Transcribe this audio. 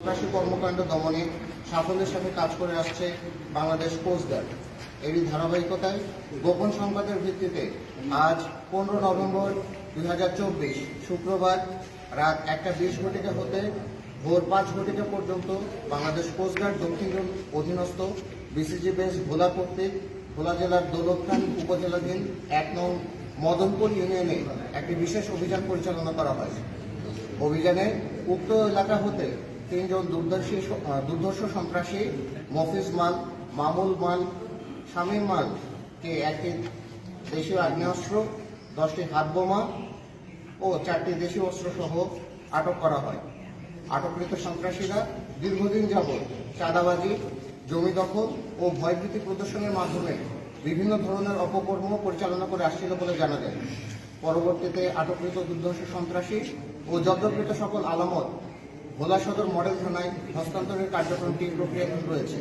সন্ত্রাসী কর্মকাণ্ড দমনে সাফল্যের সাথে কাজ করে আসছে বাংলাদেশ কোস্টগার্ড এরই ধারাবাহিকতায় গোপন সংবাদের ভিত্তিতে আজ পনেরো নভেম্বর দুই হাজার চব্বিশ শুক্রবার রাত একটা বিশ ঘটিকা হতে ভোর পাঁচ ঘটিকা পর্যন্ত বাংলাদেশ কোস্টগার্ড দক্ষিণ অধীনস্থ বিসিজি বেস ভোলা কর্তৃক ভোলা জেলার দৌলতখান উপজেলাধীন এক নং মদনপুর ইউনিয়নে একটি বিশেষ অভিযান পরিচালনা করা হয়। অভিযানে উক্ত এলাকা হতে তিনজন দুর্দর্শী দুর্ধর্ষ সন্ত্রাসী, মফিজ মাল মামুল মাল শামীম মালকে একটি দেশীয় আগ্নেয়াস্ত্র, দশটি হাত বোমা ও চারটি দেশীয় অস্ত্র সহ আটক করা হয়। আটককৃত সন্ত্রাসীরা দীর্ঘদিন যাবৎ চাঁদাবাজি, জমি দখল ও ভয়ভীতি প্রদর্শনের মাধ্যমে বিভিন্ন ধরনের অপকর্ম পরিচালনা করে আসছিল বলে জানা যায়। পরবর্তীতে আটককৃত দুর্ধর্ষ সন্ত্রাসী ও জব্দকৃত সকল আলামত ভোলা সদর মডেল থানায় হস্তান্তরের কার্যক্রমটি প্রক্রিয়াধীন রয়েছে।